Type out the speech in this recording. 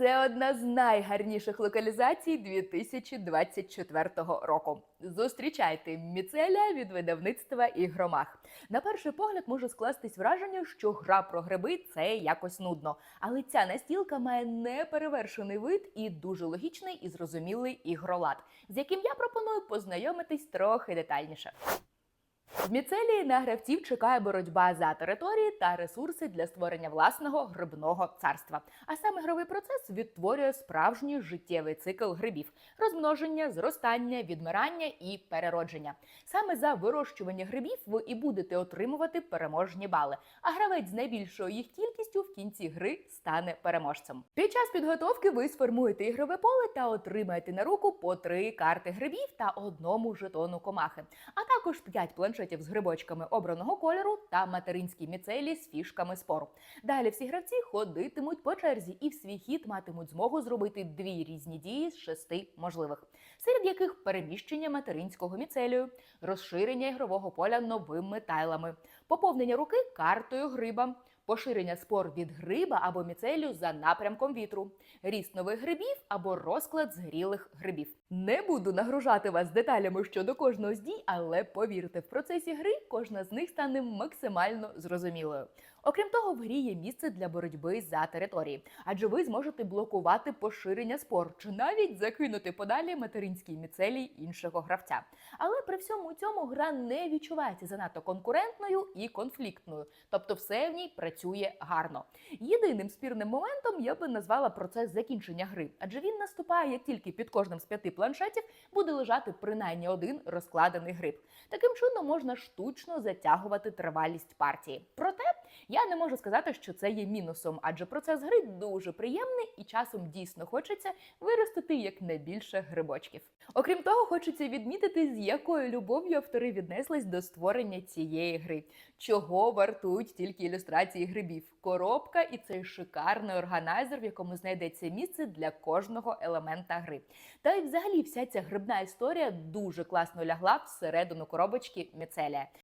Це одна з найгарніших локалізацій 2024 року. Зустрічайте міцеля від видавництва ігромах. На перший погляд може скластись враження, що гра про гриби це якось нудно. Але ця настілка має неперевершений вид і дуже логічний і зрозумілий ігролад, з яким я пропоную познайомитись трохи детальніше. В міцелії на гравців чекає боротьба за території та ресурси для створення власного грибного царства. А саме гровий процес відтворює справжній життєвий цикл грибів: розмноження, зростання, відмирання і переродження. Саме за вирощування грибів ви і будете отримувати переможні бали. А гравець з найбільшою їх кількістю в кінці гри стане переможцем. Під час підготовки ви сформуєте ігрове поле та отримаєте на руку по три карти грибів та одному жетону комахи, а також 5 планшетів з грибочками обраного кольору та материнські міцелі з фішками спору. Далі всі гравці ходитимуть по черзі і в свій хід матимуть змогу зробити дві різні дії з шести можливих, серед яких переміщення материнського міцелію, розширення ігрового поля новими тайлами, поповнення руки картою гриба. Поширення спор від гриба або міцелю за напрямком вітру, ріст нових грибів або розклад згрілих грибів. Не буду нагружати вас деталями щодо кожного з дій, але повірте, в процесі гри кожна з них стане максимально зрозумілою. Окрім того, в грі є місце для боротьби за території, адже ви зможете блокувати поширення спор чи навіть закинути подалі материнський міцелій іншого гравця. Але при всьому цьому гра не відчувається занадто конкурентною і конфліктною, тобто все в ній працює гарно. Єдиним спірним моментом я би назвала процес закінчення гри, адже він наступає як тільки під кожним з п'яти планшетів буде лежати принаймні один розкладений гриб. Таким чином можна штучно затягувати тривалість партії. Проте я не можу сказати, що це є мінусом, адже процес гри дуже приємний і часом дійсно хочеться виростити якнайбільше грибочків. Окрім того, хочеться відмітити, з якою любов'ю автори віднеслись до створення цієї гри, чого вартують тільки ілюстрації грибів, коробка і цей шикарний органайзер, в якому знайдеться місце для кожного елемента гри. Та й взагалі вся ця грибна історія дуже класно лягла всередину коробочки міцелія.